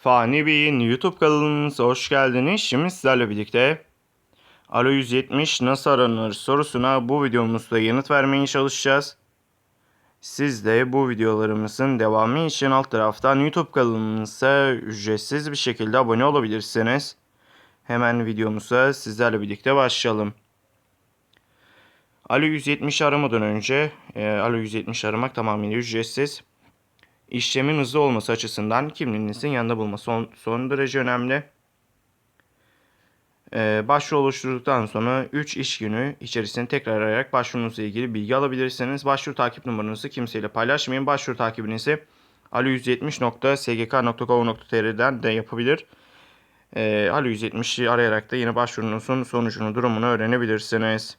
Fani Bey'in YouTube kanalımıza hoş geldiniz. Şimdi sizlerle birlikte Alo 170 nasıl aranır sorusuna bu videomuzda yanıt vermeye çalışacağız. Siz de bu videolarımızın devamı için alt taraftan YouTube kanalımıza ücretsiz bir şekilde abone olabilirsiniz. Hemen videomuza sizlerle birlikte başlayalım. Alo 170 aramadan önce e, Alo 170 aramak tamamıyla ücretsiz. İşlemin hızlı olması açısından kimliğinizin yanında bulması son, son derece önemli. Ee, başvuru oluşturduktan sonra 3 iş günü içerisinde tekrar arayarak başvurunuzla ilgili bilgi alabilirsiniz. Başvuru takip numaranızı kimseyle paylaşmayın. Başvuru takibinizi alo170.sgk.gov.tr'den de yapabilir. Ee, Alo 170'i arayarak da yine başvurunuzun sonucunu, durumunu öğrenebilirsiniz.